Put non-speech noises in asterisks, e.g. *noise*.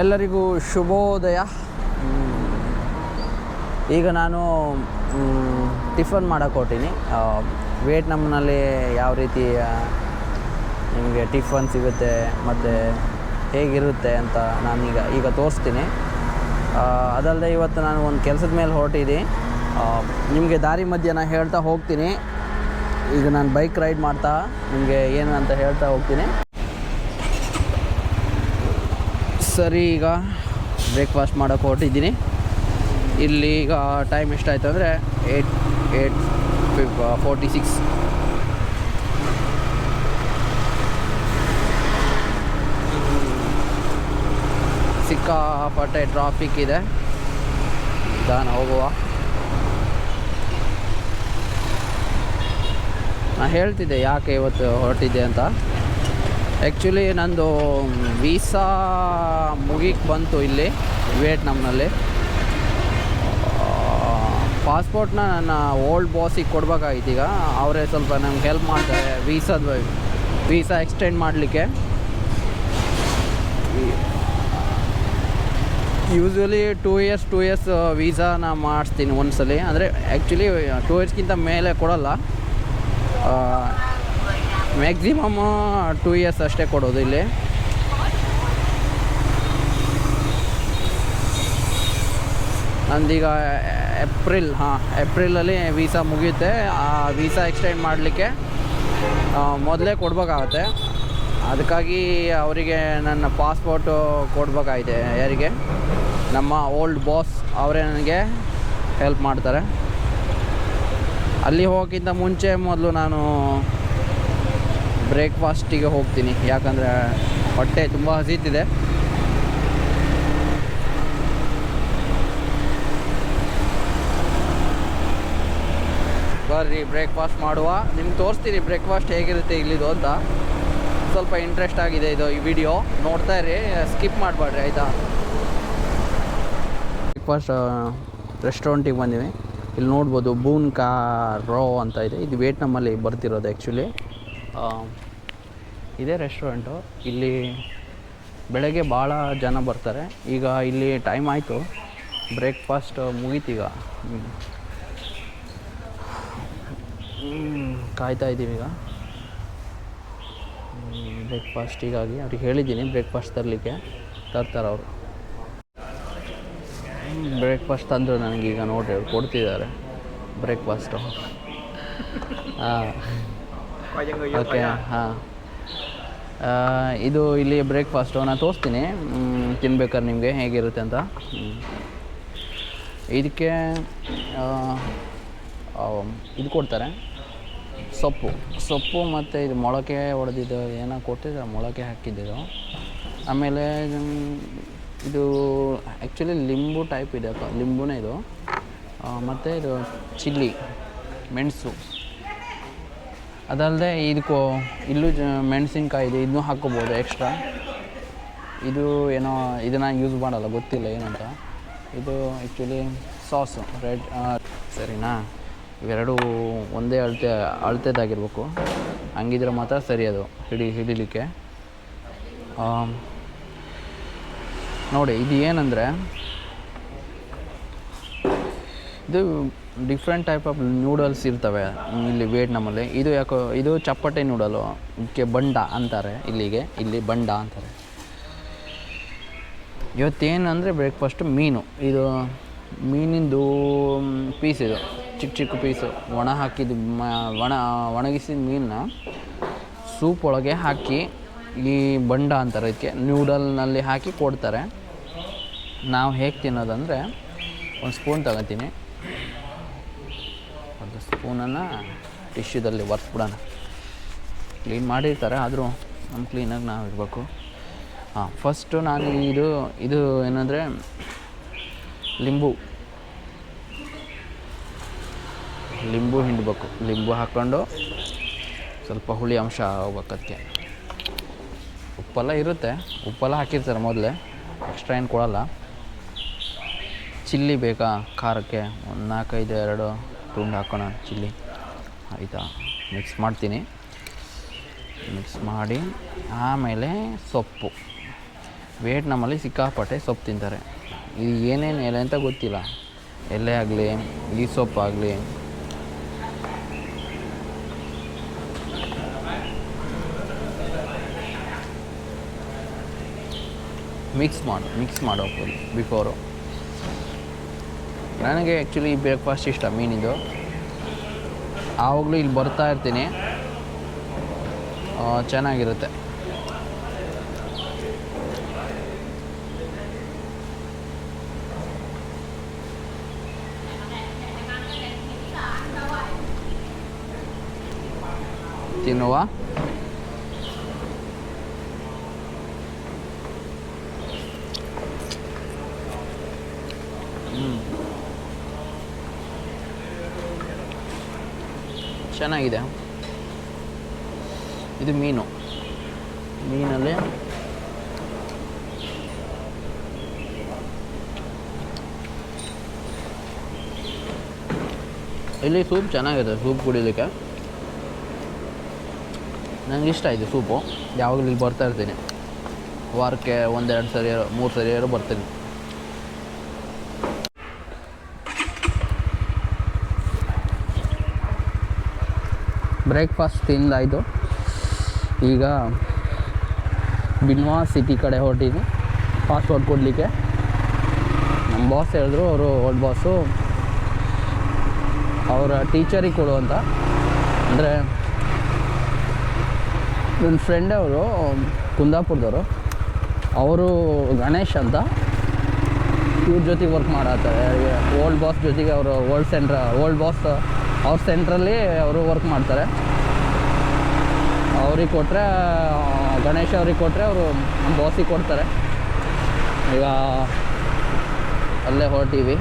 ಎಲ್ಲರಿಗೂ ಶುಭೋದಯ. ಈಗ ನಾನು ಟಿಫನ್ ಮಾಡೋಕೆ ಹೊಟ್ಟೀನಿ ನಮ್ಮನಲ್ಲಿ ಯಾವ ರೀತಿ ನಿಮಗೆ ಟಿಫನ್ ಸಿಗುತ್ತೆ ಮತ್ತು ಹೇಗಿರುತ್ತೆ ಅಂತ ನಾನೀಗ ಈಗ ತೋರಿಸ್ತೀನಿ. ಅದಲ್ಲದೆ ಇವತ್ತು ನಾನು ಒಂದು ಕೆಲಸದ ಮೇಲೆ ಹೊರಟಿದ್ದೀನಿ. ನಿಮಗೆ ದಾರಿ ಮಧ್ಯೆ ನಾನು ಹೇಳ್ತಾ ಹೋಗ್ತೀನಿ. ಈಗ ನಾನು ಬೈಕ್ ರೈಡ್ ಮಾಡ್ತಾ ನಿಮಗೆ ಏನು ಅಂತ ಹೇಳ್ತಾ ಹೋಗ್ತೀನಿ. ಸರಿ, ಈಗ ಬ್ರೇಕ್ಫಾಸ್ಟ್ ಮಾಡೋಕೆ ಹೊರಟಿದ್ದೀನಿ. ಇಲ್ಲಿ ಈಗ ಟೈಮ್ ಎಷ್ಟಾಯ್ತು ಅಂದರೆ ಏಯ್ಟ್ ಏಯ್ಟ್ ಫಿಫ್ ಫೋರ್ಟಿ ಸಿಕ್ಸ್ ಸಿಕ್ಕಾಪಟ್ಟೆ ಟ್ರಾಫಿಕ್ ಇದೆ. ನಾನು ಹೋಗುವ. ನಾನು ಹೇಳ್ತಿದ್ದೆ ಯಾಕೆ ಇವತ್ತು ಹೊರಟಿದ್ದೆ ಅಂತ. ಆ್ಯಕ್ಚುಲಿ ನಂದು ವೀಸಾ ಮುಗಿಗೆ ಬಂತು ಇಲ್ಲಿ ವಿಯೆಟ್ನಾಮ್ನಲ್ಲಿ ಪಾಸ್ಪೋರ್ಟ್ನ ನನ್ನ ಓಲ್ಡ್ ಬಾಸಿಗೆ ಕೊಡ್ಬೇಕಾಗಿತ್ತು ಈಗ. ಅವರೇ ಸ್ವಲ್ಪ ನಮ್ಗೆ ಹೆಲ್ಪ್ ಮಾಡ್ತಾರೆ ವೀಸಾದ ವೀಸಾ ಎಕ್ಸ್ಟೆಂಡ್ ಮಾಡಲಿಕ್ಕೆ. Usually two years two years ವೀಸಾನ ಮಾಡಿಸ್ತೀನಿ ಒಂದ್ಸಲಿ. ಅಂದರೆ ಆ್ಯಕ್ಚುಲಿ ಟೂ ಇಯರ್ಸ್ಗಿಂತ ಮೇಲೆ ಕೊಡಲ್ಲ. ಮ್ಯಾಕ್ಸಿಮಮ್ ಟೂ ಇಯರ್ಸ್ ಅಷ್ಟೇ ಕೊಡೋದು ಇಲ್ಲಿ. ನಂದೀಗ ಏಪ್ರಿಲ್ ಹಾಂ ಏಪ್ರಿಲಲ್ಲಿ ವೀಸಾ ಮುಗಿಯುತ್ತೆ. ಆ ವೀಸಾ ಎಕ್ಸ್ಟೆಂಡ್ ಮಾಡಲಿಕ್ಕೆ ಮೊದಲೇ ಕೊಡ್ಬೇಕಾಗತ್ತೆ. ಅದಕ್ಕಾಗಿ ಅವರಿಗೆ ನನ್ನ ಪಾಸ್ಪೋರ್ಟು ಕೊಡ್ಬೇಕಾಗಿದೆ ಯಾರಿಗೆ? ನಮ್ಮ ಓಲ್ಡ್ ಬಾಸ್ ಅವರೇ ನನಗೆ ಹೆಲ್ಪ್ ಮಾಡ್ತಾರೆ. ಅಲ್ಲಿ ಹೋಗೋಕ್ಕಿಂತ ಮುಂಚೆ ಮೊದಲು ನಾನು ಬ್ರೇಕ್ಫಾಸ್ಟಿಗೆ ಹೋಗ್ತೀನಿ. ಯಾಕಂದರೆ ಹೊಟ್ಟೆ ತುಂಬ ಹಸಿತಿದೆ. ಬರ್ರಿ, ಬ್ರೇಕ್ಫಾಸ್ಟ್ ಮಾಡುವ. ನಿಮ್ಗೆ ತೋರಿಸ್ತೀನಿ ಬ್ರೇಕ್ಫಾಸ್ಟ್ ಹೇಗಿರುತ್ತೆ, ಇಲ್ಲಿದು ಅಂತ. ಸ್ವಲ್ಪ ಇಂಟ್ರೆಸ್ಟ್ ಆಗಿದೆ ಇದು ಈ ವಿಡಿಯೋ ನೋಡ್ತಾ ಇರಿ ಸ್ಕಿಪ್ ಮಾಡಬೇಡ್ರಿ, ಆಯಿತಾ? ಬ್ರೇಕ್ಫಾಸ್ಟ್ ರೆಸ್ಟೋರೆಂಟಿಗೆ ಬಂದೀವಿ. ಇಲ್ಲಿ ನೋಡ್ಬೋದು ಬೂನ್ ಕಾ ರೋ ಅಂತ ಇದೆ. ಇದು ವಿಯೆಟ್ನಾಮಲ್ಲಿ ಬರ್ತಿರೋದು ಆ್ಯಕ್ಚುಲಿ ಇದೇ ರೆಸ್ಟೋರೆಂಟು. ಇಲ್ಲಿ ಬೆಳಗ್ಗೆ ಭಾಳ ಜನ ಬರ್ತಾರೆ. ಈಗ ಇಲ್ಲಿ ಟೈಮ್ ಆಯಿತು. ಬ್ರೇಕ್ಫಾಸ್ಟ್ ಮುಗೀತೀಗ ಕಾಯ್ತಾ ಇದ್ದೀವಿ ಈಗ. ಬ್ರೇಕ್ಫಾಸ್ಟಿಗಾಗಿ ಅವ್ರಿಗೆ ಹೇಳಿದ್ದೀನಿ ಬ್ರೇಕ್ಫಾಸ್ಟ್ ತರಲಿಕ್ಕೆ. ತರ್ತಾರೆ ಅವರು. ಬ್ರೇಕ್ಫಾಸ್ಟ್ ತಂದರು ನನಗೀಗ ನೋಡ್ರಿ ಅವ್ರು ಕೊಡ್ತಿದ್ದಾರೆ. ಬ್ರೇಕ್ಫಾಸ್ಟು ಹಾಂ *laughs* ಓಕೆ ಹಾಂ. ಇದು ಇಲ್ಲಿ ಬ್ರೇಕ್ಫಾಸ್ಟು ನಾನು ತೋರಿಸ್ತೀನಿ. ತಿನ್ಬೇಕಾದ್ರೆ ನಿಮಗೆ ಹೇಗಿರುತ್ತೆ ಅಂತ. ಇದಕ್ಕೆ ಇದು ಕೊಡ್ತಾರೆ. ಸೊಪ್ಪು. ಸೊಪ್ಪು ಮತ್ತು ಇದು ಮೊಳಕೆ ಹೊಡೆದಿದ್ದು ಏನೋ ಕೊಟ್ಟಿದ್ದಾರೆ ಮೊಳಕೆ ಹಾಕಿದ್ದಿದ್ದು. ಆಮೇಲೆ ಇದು ಆ್ಯಕ್ಚುಲಿ ಲಿಂಬು ಟೈಪ್ ಇದೆ ಲಿಂಬುನೇ ಇದು. ಮತ್ತು ಇದು ಚಿಲ್ಲಿ ಮೆಣಸು. ಅದಲ್ಲದೆ ಇದಕ್ಕೂ ಇಲ್ಲೂ ಜ ಮೆಣಸಿನ್ಕಾಯಿ ಇದೆ, ಇದನ್ನೂ ಹಾಕ್ಕೋಬೋದು ಎಕ್ಸ್ಟ್ರಾ ಇದು ಏನೋ ಇದನ್ನು ಯೂಸ್ ಮಾಡಲ್ಲ, ಗೊತ್ತಿಲ್ಲ ಏನಂತ. ಇದು ಆ್ಯಕ್ಚುಲಿ ಸಾಸು ರೆಡ್ ಸರಿನಾ? ಇವೆರಡು ಒಂದೇ ಅಳತೆ, ಅಳತೆದಾಗಿರ್ಬೇಕು. ಹಂಗಿದ್ರೆ ಮಾತ್ರ ಸರಿ ಅದು ಹಿಡಿ, ಹಿಡಿಲಿಕ್ಕೆ. ನೋಡಿ, ಇದು ಏನಂದರೆ, ಇದು ಡಿಫ್ರೆಂಟ್ ಟೈಪ್ ಆಫ್ ನೂಡಲ್ಸ್ ಇರ್ತವೆ ಇಲ್ಲಿ ವಿಯೆಟ್ನಾಮಲ್ಲಿ ಇದು ಯಾಕೋ, ಇದು ಚಪ್ಪಟೆ ನೂಡಲು ಇದಕ್ಕೆ ಬಂಡ ಅಂತಾರೆ ಇಲ್ಲಿಗೆ, ಇಲ್ಲಿ ಬಂಡ ಅಂತಾರೆ. ಇವತ್ತೇನಂದರೆ ಬ್ರೇಕ್ಫಾಸ್ಟು ಮೀನು. ಇದು ಮೀನಿಂದು ಪೀಸ್ ಇದು, ಚಿಕ್ಕ ಚಿಕ್ಕ ಪೀಸು ಒಣ ಹಾಕಿದ ಒಣ, ಒಣಗಿಸಿದ ಮೀನನ್ನ ಸೂಪ್ ಒಳಗೆ ಹಾಕಿ, ಈ ಬಂಡ ಅಂತಾರೆ. ಇದಕ್ಕೆ ನ್ಯೂಡಲ್ನಲ್ಲಿ ಹಾಕಿ ಕೊಡ್ತಾರೆ. ನಾವು ಹೇಗೆ ತಿನ್ನೋದಂದರೆ, ಒಂದು ಸ್ಪೂನ್ ತಗೋತೀನಿ. ಸ್ಪೂನನ್ನು ಟಿಶ್ಯೂದಲ್ಲಿ ಒರೆಸ್ಬಿಡೋಣ ಕ್ಲೀನ್ ಮಾಡಿರ್ತಾರೆ, ಆದರೂ ನಮ್ಮ ಕ್ಲೀನಾಗಿ ನಾವು ಇರಬೇಕು. ಹಾಂ ಫಸ್ಟು ನಾನು ಇದು ಇದು ಏನಂದರೆ ಲಿಂಬು. ಲಿಂಬು ಹಿಂಡಬೇಕು. ಲಿಂಬು ಹಾಕ್ಕೊಂಡು ಸ್ವಲ್ಪ ಹುಳಿ ಅಂಶ ಹೋಗ್ಬೇಕು ಅದಕ್ಕೆ ಉಪ್ಪೆಲ್ಲ ಇರುತ್ತೆ, ಉಪ್ಪೆಲ್ಲ ಹಾಕಿರ್ತಾರೆ ಮೊದಲೇ. ಎಕ್ಸ್ಟ್ರಾ ಏನು ಕೊಡೋಲ್ಲ. ಚಿಲ್ಲಿ ಬೇಕಾ, ಖಾರಕ್ಕೆ ಒಂದು ನಾಲ್ಕೈದು, ಎರಡು. ತುಂಡು ಹಾಕೋಣ, ಚಿಲ್ಲಿ. ಆಯಿತಾ? ಮಿಕ್ಸ್ ಮಾಡ್ತೀನಿ. ಮಿಕ್ಸ್ ಮಾಡಿ, ಆಮೇಲೆ ಸೊಪ್ಪು. ವೇಟ್ ನಮ್ಮಲ್ಲಿ ಸಿಕ್ಕಾಪಟ್ಟೆ ಸೊಪ್ಪು ತಿಂತಾರೆ. ಇದು ಏನೇನು ಎಲೆ ಅಂತ ಗೊತ್ತಿಲ್ಲ. ಎಲೆ ಆಗಲಿ, ಈ ಸೊಪ್ಪಾಗಲಿ ಮಿಕ್ಸ್ ಮಾಡು ಮಿಕ್ಸ್ ಮಾಡೋಕ್ಕೆ ಬಿಫೋರು ನನಗೆ ಆ್ಯಕ್ಚುಲಿ ಬ್ರೇಕ್ಫಾಸ್ಟ್ ಇಷ್ಟ ಮೀನಿದು. ಆವಾಗಲೂ ಇಲ್ಲಿ ಬರ್ತಾ ಇರ್ತೀನಿ. ಚೆನ್ನಾಗಿರುತ್ತೆ. ತಿನ್ನುವ? ಚೆನ್ನಾಗಿದೆ. ಇದು ಮೀನು. ಮೀನಲ್ಲಿ ಇಲ್ಲಿ ಸೂಪ್ ಚೆನ್ನಾಗಿದೆ, ಸೂಪ್ ಕುಡಿಲಿಕ್ಕೆ. ನನಗೆ ಇಷ್ಟ ಆಯಿತು ಸೂಪು. ಯಾವಾಗಲೂ ಇಲ್ಲಿ ಬರ್ತಾ ಇರ್ತೀನಿ. ವಾರಕ್ಕೆ ಒಂದೆರಡು ಸರಿ, ಮೂರು ಸರಿ ಬರ್ತೀನಿ. ಬ್ರೇಕ್ಫಾಸ್ಟ್ ತಿಂದಾಯಿತು ಈಗ ಬಿನ್ವಾ ಸಿಟಿ ಕಡೆ ಹೊರಟಿನಿ. ಪಾಸ್ಪೋರ್ಟ್ ಕೊಡಲಿಕ್ಕೆ. ನಮ್ಮ ಬಾಸ್ ಹೇಳಿದ್ರು, ಅವರು ಓಲ್ಡ್ ಬಾಸು ಅವರ ಟೀಚರಿಗೆ ಕೊಡು ಅಂತ. ಅಂದರೆ ನನ್ನ ಫ್ರೆಂಡ್ ಅವರು, ಕುಂದಾಪುರದವರು. ಅವರು ಗಣೇಶ್ ಅಂತ. ಇವ್ರ ಜೊತೆಗೆ ವರ್ಕ್ ಮಾಡತ್ತಾರೆ ಓಲ್ಡ್ ಬಾಸ್ ಜೊತೆಗೆ ಅವರು ಓಲ್ಡ್ ಸೆಂಟ್ರ ಓಲ್ಡ್ ಬಾಸ್ ಅವ್ರ ಸೆಂಟ್ರಲ್ಲಿ ಅವರು ವರ್ಕ್ ಮಾಡ್ತಾರೆ. ಅವ್ರಿಗೆ ಕೊಟ್ಟರೆ ಗಣೇಶ್ ಅವ್ರಿಗೆ ಕೊಟ್ಟರೆ ಅವರು ನಮ್ಮ ಬಾಸಿಗೆ ಕೊಡ್ತಾರೆ. ಈಗ ಅಲ್ಲೇ ಹೊರಟೀವಿ.